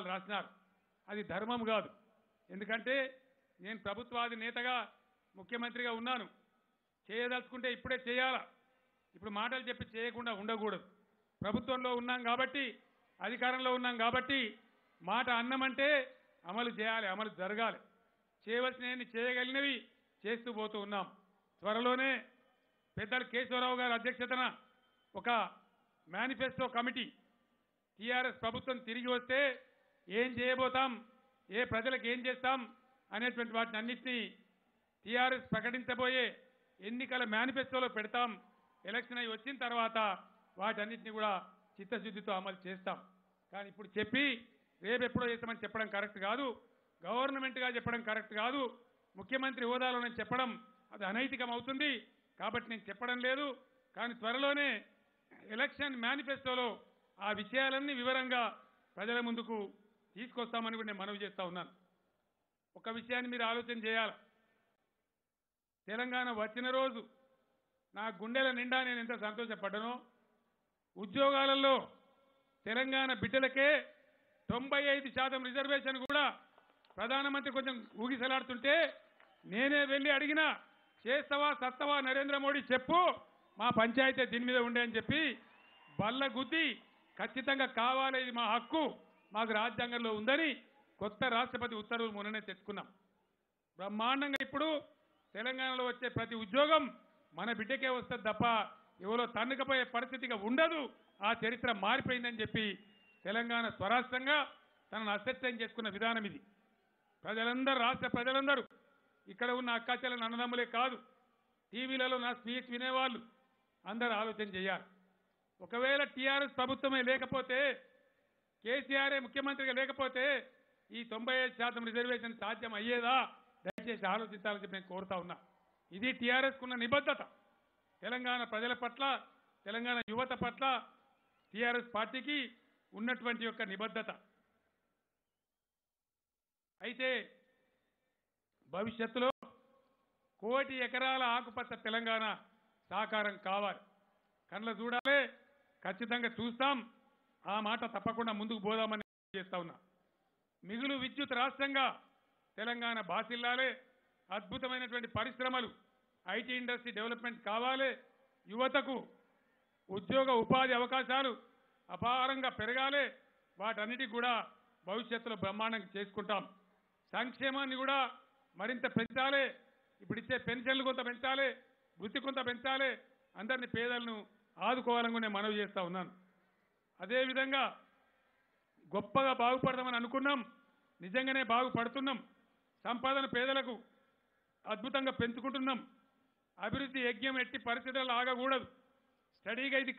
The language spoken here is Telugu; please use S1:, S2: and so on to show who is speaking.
S1: పుస్తకాలు రాసినారు. అది ధర్మం కాదు. ఎందుకంటే నేను ప్రభుత్వాది నేతగా ముఖ్యమంత్రిగా ఉన్నాను. చేయదలుచుకుంటే ఇప్పుడే చేయాలా. ఇప్పుడు మాటలు చెప్పి చేయకుండా ఉండకూడదు. ప్రభుత్వంలో ఉన్నాం కాబట్టి అధికారంలో ఉన్నాం కాబట్టి మాట అన్నమంటే అమలు చేయాలి అమలు జరగాలి. చేయవలసినవి చేయగలిగినవి చేస్తూ పోతూ ఉన్నాం. త్వరలోనే పెద్దలు కేశవరావు గారి అధ్యక్షతన ఒక మేనిఫెస్టో కమిటీ టీఆర్ఎస్ ప్రభుత్వం తిరిగి వస్తే ఏం చేయబోతాం? ఏ ప్రజలకు ఏం చేస్తాం? అనేటువంటి వాటిని అన్నింటినీ టీఆర్ఎస్ ప్రకటించబోయే ఎన్నికల మేనిఫెస్టోలో పెడతాం. ఎలక్షన్ అయి వచ్చిన తర్వాత వాటన్నిటిని కూడా చిత్తశుద్ధితో అమలు చేస్తాం. కానీ ఇప్పుడు చెప్పి రేపెప్పుడో చేస్తామని చెప్పడం కరెక్ట్ కాదు. గవర్నమెంట్గా చెప్పడం కరెక్ట్ కాదు. ముఖ్యమంత్రి హోదాలోనే చెప్పడం అది అనైతికం అవుతుంది. కాబట్టి నేను చెప్పడం లేదు. కానీ త్వరలోనే ఎలక్షన్ మేనిఫెస్టోలో ఆ విషయాలన్నీ వివరంగా ప్రజల ముందుకు తీసుకొస్తామని కూడా నేను మనవి చేస్తా ఉన్నాను. ఒక విషయాన్ని మీరు ఆలోచన చేయాలి. తెలంగాణ వచ్చిన రోజు నా గుండెల నిండా నేను ఎంత సంతోషపడ్డానో ఉద్యోగాలలో తెలంగాణ బిడ్డలకే తొంభై ఐదు శాతం రిజర్వేషన్ కూడా ప్రధానమంత్రి కొంచెం ఊగిసలాడుతుంటే నేనే వెళ్ళి అడిగినా చేస్తావా సత్తవా నరేంద్ర మోడీ చెప్పు మా పంచాయతీ దీని మీద ఉండే అని చెప్పి బల్ల గుద్ది ఖచ్చితంగా కావాలి ఇది మా హక్కు. మాకు రాజ్యాంగంలో ఉందని కొత్త రాష్ట్రపతి ఉత్తర్వులు మొన్ననే తెచ్చుకున్నాం. బ్రహ్మాండంగా ఇప్పుడు తెలంగాణలో వచ్చే ప్రతి ఉద్యోగం మన బిడ్డకే వస్తుంది తప్ప ఎవరో తన్నుకపోయే పరిస్థితిగా ఉండదు. ఆ చరిత్ర మారిపోయిందని చెప్పి తెలంగాణ స్వరాష్ట్రంగా తనను అసత్యం చేసుకున్న విధానం ఇది. ప్రజలందరూ రాష్ట్ర ప్రజలందరూ ఇక్కడ ఉన్న అక్కాచెల్లని అన్నదమ్ములే కాదు టీవీలలో నా స్పీచ్ వినేవాళ్ళు అందరూ ఆలోచన చేయాలి. ఒకవేళ టీఆర్ఎస్ ప్రభుత్వమే లేకపోతే కేసీఆరే ముఖ్యమంత్రిగా లేకపోతే ఈ తొంభై ఐదు శాతం రిజర్వేషన్ సాధ్యం అయ్యేదా? దయచేసి ఆలోచించాలని చెప్పి నేను కోరుతా ఉన్నా. ఇది టీఆర్ఎస్ కున్న నిబద్ధత. తెలంగాణ ప్రజల పట్ల తెలంగాణ యువత పట్ల టీఆర్ఎస్ పార్టీకి ఉన్నటువంటి యొక్క నిబద్ధత. అయితే భవిష్యత్తులో కోటి ఎకరాల ఆకుపచ్చ తెలంగాణ సాకారం కావాలి. కళ్ళ చూడాలి ఖచ్చితంగా చూస్తాం. ఆ మాట తప్పకుండా ముందుకు పోదామని చేస్తా ఉన్నా. మిగులు విద్యుత్ రాష్ట్రంగా తెలంగాణ బాసిల్లాలే. అద్భుతమైనటువంటి పరిశ్రమలు ఐటీ ఇండస్ట్రీ డెవలప్మెంట్ కావాలి. యువతకు ఉద్యోగ ఉపాధి అవకాశాలు అపారంగా పెరగాలి. వాటన్నిటికి కూడా భవిష్యత్తులో బ్రహ్మాండంగా చేసుకుంటాం. సంక్షేమాన్ని కూడా మరింత పెంచాలి. ఇప్పుడు ఇచ్చే పెన్షన్లు కొంత పెంచాలి. వృత్తి కొంత పెంచాలి. అందరినీ పేదలను ఆదుకోవాలని కూడా నేను మనవి చేస్తా ఉన్నాను. అదేవిధంగా గొప్పగా బాగుపడదామని అనుకున్నాం. నిజంగానే బాగుపడుతున్నాం. సంపాదన పేదలకు అద్భుతంగా పెంచుకుంటున్నాం. అభివృద్ధి యజ్ఞం ఎట్టి పరిస్థితుల్లో ఆగకూడదు. స్టడీగా ఇది